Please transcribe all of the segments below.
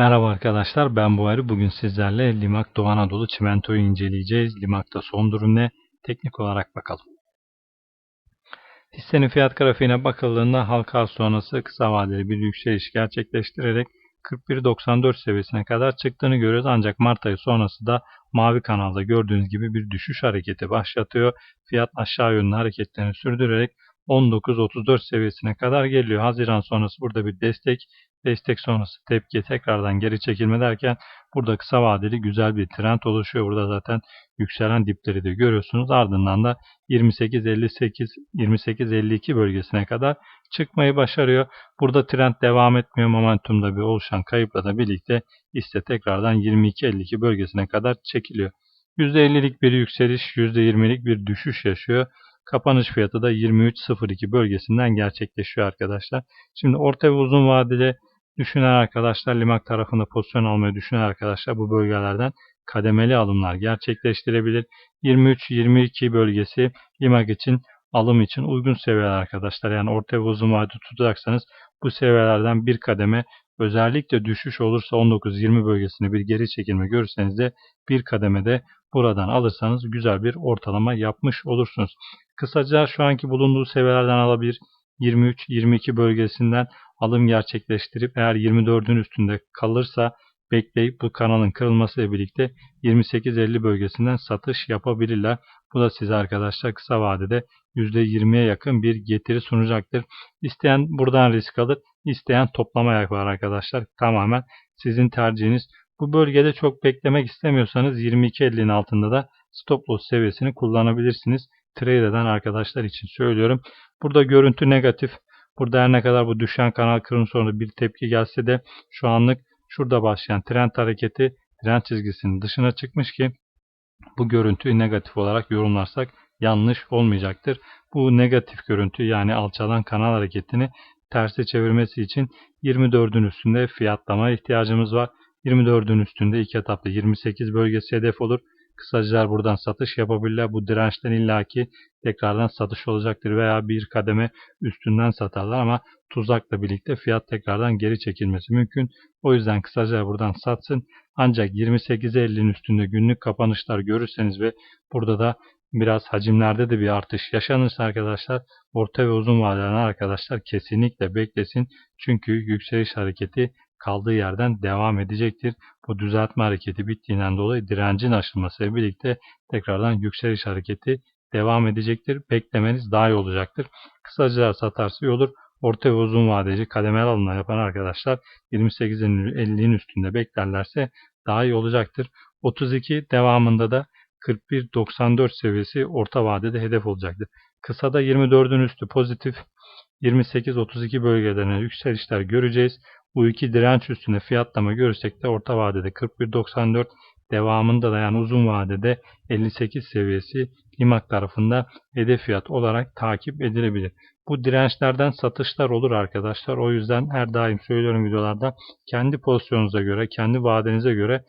Merhaba arkadaşlar ben Buhari. Bugün sizlerle Limak Doğu Anadolu çimentoyu inceleyeceğiz. Limak'ta son durum ne? Teknik olarak bakalım. Hissenin fiyat grafiğine bakıldığında halka sonrası kısa vadeli bir yükseliş gerçekleştirerek 41.94 seviyesine kadar çıktığını görüyoruz. Ancak Mart ayı sonrası da mavi kanalda gördüğünüz gibi bir düşüş hareketi başlatıyor. Fiyat aşağı yönlü hareketlerini sürdürerek 19.34 seviyesine kadar geliyor. Haziran sonrası burada bir destek, destek sonrası tepki tekrardan geri çekilme derken burada kısa vadeli güzel bir trend oluşuyor. Burada zaten yükselen dipleri de görüyorsunuz. Ardından da 28.58 28.52 bölgesine kadar çıkmayı başarıyor. Burada trend devam etmiyor. Momentumda bir oluşan kayıpla da birlikte hisse tekrardan 22.52 bölgesine kadar çekiliyor. %50'lik bir yükseliş, %20'lik bir düşüş yaşıyor. Kapanış fiyatı da 23.02 bölgesinden gerçekleşiyor arkadaşlar. Şimdi orta ve uzun vadeli düşünen arkadaşlar, Limak tarafında pozisyon almayı düşünen arkadaşlar bu bölgelerden kademeli alımlar gerçekleştirebilir. 23-22 bölgesi Limak için alım için uygun seviyeler arkadaşlar. Yani orta ve uzun vadede tutacaksanız bu seviyelerden bir kademe özellikle düşüş olursa 19-20 bölgesine bir geri çekilme görürseniz de bir kademede buradan alırsanız güzel bir ortalama yapmış olursunuz. Kısaca şu anki bulunduğu seviyelerden alabilir. 23-22 bölgesinden alım gerçekleştirip eğer 24'ün üstünde kalırsa bekleyip bu kanalın kırılmasıyla birlikte 28-50 bölgesinden satış yapabilirler. Bu da size arkadaşlar kısa vadede %20'ye yakın bir getiri sunacaktır. İsteyen buradan risk alır, isteyen toplama yapar arkadaşlar. Tamamen sizin tercihiniz. Bu bölgede çok beklemek istemiyorsanız 22.50'nin altında da stop loss seviyesini kullanabilirsiniz. Trade eden arkadaşlar için söylüyorum. Burada görüntü negatif. Burada her ne kadar bu düşen kanal kırım sonra bir tepki gelse de şu anlık şurada başlayan trend hareketi trend çizgisinin dışına çıkmış ki bu görüntüyü negatif olarak yorumlarsak yanlış olmayacaktır. Bu negatif görüntü yani alçalan kanal hareketini terse çevirmesi için 24'ün üstünde fiyatlama ihtiyacımız var. 24'ün üstünde iki etapta 28 bölgesi hedef olur. Kısacılar buradan satış yapabilirler. Bu dirençten illaki tekrardan satış olacaktır veya bir kademe üstünden satarlar ama tuzakla birlikte fiyat tekrardan geri çekilmesi mümkün. O yüzden kısaca buradan satsın. Ancak 28.50'nin üstünde günlük kapanışlar görürseniz ve burada da biraz hacimlerde de bir artış yaşanırsa arkadaşlar orta ve uzun vadeli arkadaşlar kesinlikle beklesin. Çünkü yükseliş hareketi kaldığı yerden devam edecektir. Bu düzeltme hareketi bittiğinden dolayı direncin aşılmasıyla birlikte tekrardan yükseliş hareketi devam edecektir. Beklemeniz daha iyi olacaktır. Kısaca satarsa iyi olur. Orta ve uzun vadeci kademeli alımlar yapan arkadaşlar 28.50'nin üstünde beklerlerse daha iyi olacaktır. 32 devamında da 41.94 seviyesi orta vadede hedef olacaktır. Kısada 24'ün üstü pozitif 28-32 bölgelerine yükselişler göreceğiz. Bu iki direnç üstünde fiyatlama görürsek de orta vadede 41.94 devamında da yani uzun vadede 58 seviyesi limak tarafında hedef fiyat olarak takip edilebilir. Bu dirençlerden satışlar olur arkadaşlar. O yüzden her daim söylüyorum videolarda kendi pozisyonunuza göre, kendi vadenize göre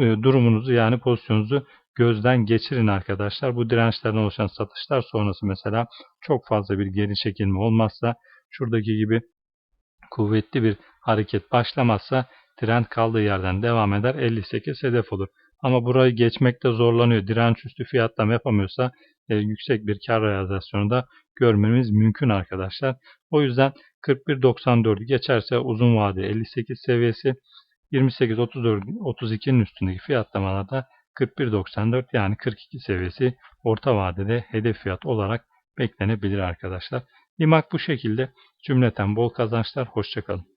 e, durumunuzu yani pozisyonunuzu gözden geçirin arkadaşlar. Bu dirençlerden oluşan satışlar sonrası mesela çok fazla bir geri çekilme olmazsa şuradaki gibi kuvvetli bir hareket başlamazsa trend kaldığı yerden devam eder 58 hedef olur. Ama burayı geçmekte zorlanıyor. Direnç üstü fiyatlama yapamıyorsa e, yüksek bir kar realizasyonu da görmemiz mümkün arkadaşlar. O yüzden 41.94'ü geçerse uzun vade 58 seviyesi 28-32'nin üstündeki fiyatlamalarda 41.94 yani 42 seviyesi orta vadede hedef fiyat olarak beklenebilir arkadaşlar. Limak bu şekilde cümleten bol kazançlar. Hoşçakalın.